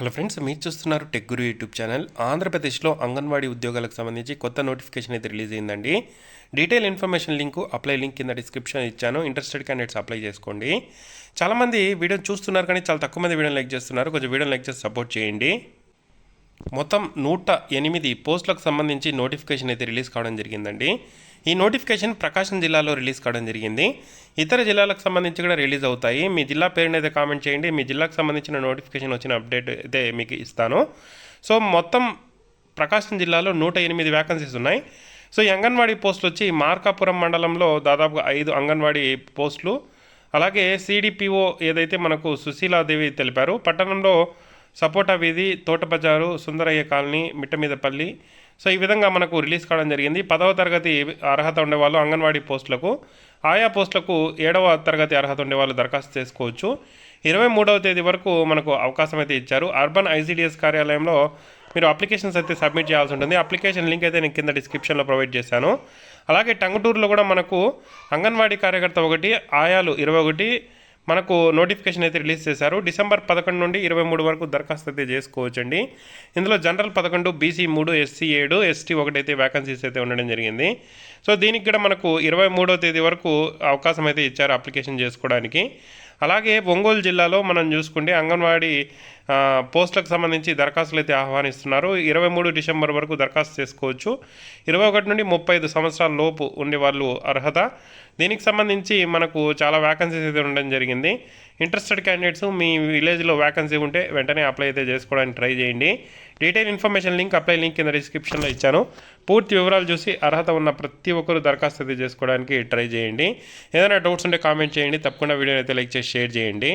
Hello friends మీరు చూస్తున్నారు tech గురు YouTube channel. ఆంధ్రప్రదేశ్లో అంగన్వాడీ ఉద్యోగాలకు సంబంధించి కొత్త నోటిఫికేషన్ అయితే రిలీజ్ అయిందండి. Detail information link apply link కింద డిస్క్రిప్షన్ ఇచ్చాను. ఇంట్రెస్టెడ్ క్యాండిడేట్స్ అప్లై చేసుకోండి. చాలామంది వీడియో చూస్తున్నారు కానీ చాలా తక్కువ మంది వీడియో లైక్ చేస్తున్నారు. కొంచెం వీడియో లైక్ చేసి సపోర్ట్ చేయండి. మొత్తం నూట ఎనిమిది పోస్టులకు సంబంధించి నోటిఫికేషన్ అయితే రిలీజ్ కావడం జరిగిందండి. ఈ నోటిఫికేషన్ ప్రకాశం జిల్లాలో రిలీజ్ కావడం జరిగింది. ఇతర జిల్లాలకు సంబంధించి కూడా రిలీజ్ అవుతాయి. మీ జిల్లా పేరుని అయితే కామెంట్ చేయండి. మీ జిల్లాకు సంబంధించిన నోటిఫికేషన్ వచ్చిన అప్డేట్ అయితే మీకు ఇస్తాను. సో మొత్తం ప్రకాశం జిల్లాలో నూట ఎనిమిది వ్యాకన్సీస్ ఉన్నాయి. సో ఈ అంగన్వాడీ పోస్టులు వచ్చి మార్కాపురం మండలంలో దాదాపుగా ఐదు అంగన్వాడీ పోస్టులు. అలాగే సిడిపిఓ ఏదైతే మనకు సుశీలాదేవి తెలిపారు పట్టణంలో సపోటా వీధి తోట బజారు సుందరయ్య కాలనీ మిట్టమీదపల్లి సో ఈ విధంగా మనకు రిలీజ్ కావడం జరిగింది. పదవ తరగతి అర్హత ఉండేవాళ్ళు అంగన్వాడీ పోస్టులకు. ఆయా పోస్టులకు ఏడవ తరగతి అర్హత ఉండేవాళ్ళు దరఖాస్తు చేసుకోవచ్చు. ఇరవై మూడవ తేదీ వరకు మనకు అవకాశం అయితే ఇచ్చారు. అర్బన్ ఐసీడీఎస్ కార్యాలయంలో మీరు అప్లికేషన్స్ అయితే సబ్మిట్ చేయాల్సి ఉంటుంది. అప్లికేషన్ లింక్ అయితే నేను కింద డిస్క్రిప్షన్లో ప్రొవైడ్ చేశాను. అలాగే టంగుటూరులో కూడా మనకు అంగన్వాడీ కార్యకర్త ఒకటి ఆయాలు ఇరవై ఒకటి మనకు నోటిఫికేషన్ అయితే రిలీజ్ చేశారు. డిసెంబర్ పదకొండు నుండి ఇరవై మూడు వరకు దరఖాస్తు అయితే చేసుకోవచ్చండి. ఇందులో జనరల్ పదకొండు బీసీ మూడు ఎస్సీ ఏడు ఎస్టీ ఒకటైతే వ్యాకన్సీస్ అయితే ఉండడం జరిగింది. సో దీనికి కూడా మనకు ఇరవై మూడో తేదీ వరకు అవకాశం అయితే ఇచ్చారు అప్లికేషన్ చేసుకోవడానికి. అలాగే ఒంగోలు జిల్లాలో మనం చూసుకుంటే అంగన్వాడీ పోస్టులకు సంబంధించి దరఖాస్తులు అయితే ఆహ్వానిస్తున్నారు. ఇరవై మూడు డిసెంబర్ వరకు దరఖాస్తు చేసుకోవచ్చు. ఇరవై ఒకటి నుండి ముప్పై ఐదు సంవత్సరాల లోపు ఉండే వాళ్ళు అర్హత. దీనికి సంబంధించి మనకు చాలా వ్యాకన్సీస్ అయితే ఉండడం జరిగింది. ఇంట్రెస్టెడ్ క్యాండిడేట్స్ మీ విలేజ్లో వ్యాకన్సీ ఉంటే వెంటనే అప్లై అయితే చేసుకోవడానికి ట్రై చేయండి. Detail information link apply link కింద డిస్క్రిప్షన్లో ఇచ్చాను. పూర్తి వివరాలు చూసి అర్హత ఉన్న ప్రతి ఒక్కరు దరఖాస్తు అయితే చేసుకోవడానికి ట్రై చేయండి. ఏదైనా డౌట్స్ ఉంటే కామెంట్ చేయండి. తప్పకుండా వీడియోని అయితే లైక్ చేసి షేర్ చేయండి.